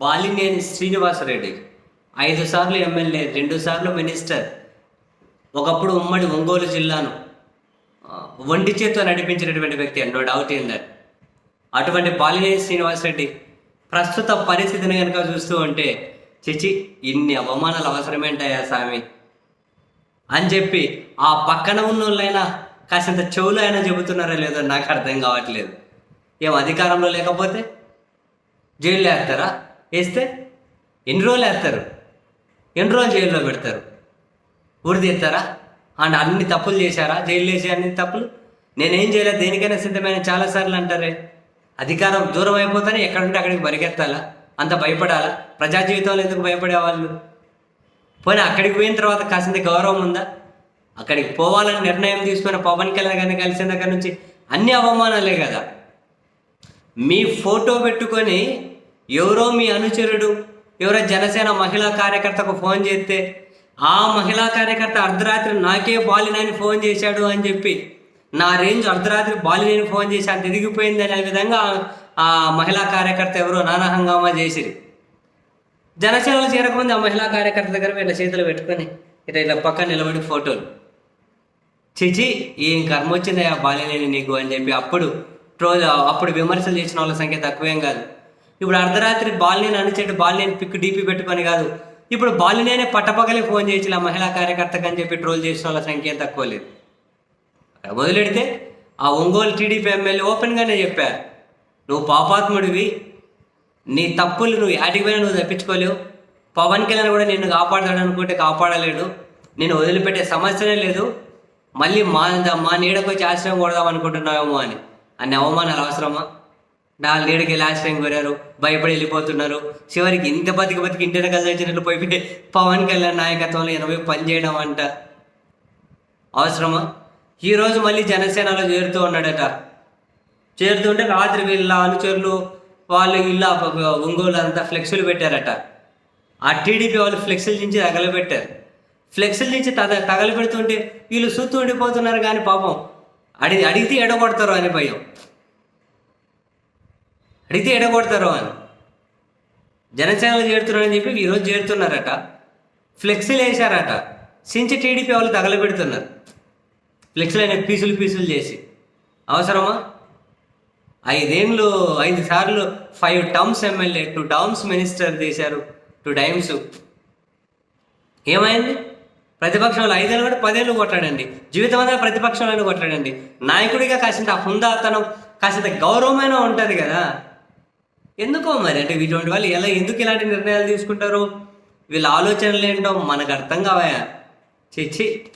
బాలినేని శ్రీనివాసరెడ్డి. ఐదు సార్లు ఎమ్మెల్యే రెండు సార్లు మినిస్టర్. ఒకప్పుడు ఉమ్మడి ఒంగోలు జిల్లాను వంటి ఒంటి చేత్తో నడిపించినటువంటి వ్యక్తి నో డౌట్ ఇన్ దట్ అటువంటి బాలినేని శ్రీనివాసరెడ్డి ప్రస్తుత పరిస్థితిని కనుక చూస్తూ ఉంటే చిచి ఇన్ని అవమానాలు అవసరమేంటాయా స్వామి అని చెప్పి ఆ పక్కన ఉన్నోళ్ళైనా కాసింత చెవులు అయినా చెబుతున్నారో లేదో నాకు అర్థం కావట్లేదు. ఏం అధికారంలో లేకపోతే? జైల్లో వేస్తారా? వేస్తే ఎన్ని రోజులు వేస్తారు? ఎన్ని రోజులు జైల్లో పెడతారు? ఉరిదీస్తారా అండ్ అన్ని తప్పులు చేశారా? జైలు చేసే అన్ని తప్పులు? నేనేం చేయలేదు దేనికైనా సిద్ధమైన చాలాసార్లు అంటారే. అధికారం దూరం అయిపోతానే ఎక్కడుంటే అక్కడికి పరిగెత్తాలా? అంత భయపడాలా? ప్రజా జీవితంలో ఎందుకు భయపడే వాళ్ళు? పోనీ అక్కడికి పోయిన తర్వాత కాసింత గౌరవం ఉందా? అక్కడికి పోవాలని నిర్ణయం తీసుకున్న పవన్ కళ్యాణ్ గారిని కలిసిన దగ్గర నుంచి అన్ని అవమానాలే కదా. మీ ఫోటో పెట్టుకొని ఎవరో మీ అనుచరుడు ఎవరో జనసేన మహిళా కార్యకర్తకు ఫోన్ చేస్తే ఆ మహిళా కార్యకర్త అర్ధరాత్రి నాకే బాలినని ఫోన్ చేశాడు అని చెప్పి నా రేంజ్ అర్ధరాత్రి బాలినని ఫోన్ చేసి అంత ఎదిగిపోయింది అనే విధంగా ఆ మహిళా కార్యకర్త ఎవరో నానా హంగామా చేసిరి. జనసేనలో చేరకముందు ఆ మహిళా కార్యకర్త దగ్గర వీళ్ళ చేతులు పెట్టుకొని ఇట్లా ఇలా పక్కన నిలబడి ఫోటోలు. చిచి ఏం కర్మ వచ్చిందా ఆ బాల్యలేని నీకు? అని చెప్పి అప్పుడు ట్రోల్ అప్పుడు విమర్శలు చేసిన వాళ్ళ సంఖ్య తక్కువేం కాదు. ఇప్పుడు అర్ధరాత్రి బాల్యని అనిచేటి బాల్యని పిక్ డీపీ పెట్టుకొని కాదు. ఇప్పుడు బాలినేనే పట్టపగలే ఫోన్ చేసి ఇలా మహిళా కార్యకర్తకు అని చెప్పి ట్రోల్ చేసిన వాళ్ళ సంఖ్య ఏం తక్కువ లేదు. మొదలెడితే ఆ ఒంగోలు టీడీపీ ఎమ్మెల్యే ఓపెన్గానే చెప్పా నువ్వు పాపాత్ముడివి నీ తప్పులు నువ్వు యాటికి పోయినా నువ్వు తప్పించుకోలేవు. పవన్ కళ్యాణ్ కూడా నిన్ను కాపాడతాడనుకుంటే కాపాడలేడు. నేను వదిలిపెట్టే సమస్యనే లేదు. మళ్ళీ మా మా నీడకు వచ్చి ఆశ్రయం కొడదాం అనుకుంటున్నావేమో అని. అన్ని అవమానాలు అవసరమా? నా నీడకి టైం ఆశ్రయం కోరారు భయపడి వెళ్ళిపోతున్నారు. చివరికి ఇంత బతికి బతికి ఇంటిని కలిసినట్లు పోయి పవన్ కళ్యాణ్ నాయకత్వంలో ఎనభై పని చేయడం అంట అవసరమా ఈరోజు మళ్ళీ జనసేనలో చేరుతూ ఉన్నాడట. చేరుతుంటే రాత్రి వీళ్ళ అనుచరులు వాళ్ళు ఇల్లు ఒంగోలు అంతా ఫ్లెక్సులు పెట్టారట. ఆ టీడీపీ వాళ్ళు ఫ్లెక్సులు నుంచి తగలబెట్టారు. ఫ్లెక్సులు నుంచి తగ తగలబెడుతుంటే వీళ్ళు సూత్తు ఉండిపోతున్నారు కానీ పాపం. అడిగి అడిగితే ఎడగొడతారు అని భయం. అడిగితే ఎడగొడతారు అని. జనసేనలో చేరుతున్నారని చెప్పి ఈరోజు చేరుతున్నారట. ఫ్లెక్సీలు వేశారట. సించి టీడీపీ వాళ్ళు తగలబెడుతున్నారు. ఫ్లెక్సీలు అయిన పీసులు పీసులు చేసి. అవసరమా? ఐదేళ్ళు ఐదు సార్లు five terms MLA two terms minister చేశారు టూ టైమ్స్. ఏమైంది? ప్రతిపక్షంలో ఐదేళ్ళు కూడా పదేళ్ళు కొట్టాడండి జీవితం అంతా ప్రతిపక్షంలో కొట్టాడండి నాయకుడిగా కాసింత హుందాతనం కాసింత గౌరవమైన ఉంటుంది కదా. ఎందుకో మరి? అంటే ఇటువంటి వాళ్ళు ఎలా ఎందుకు ఇలాంటి నిర్ణయాలు తీసుకుంటారు? వీళ్ళ ఆలోచనలు ఏంటో మనకు అర్థం కావయా? చిచ్చి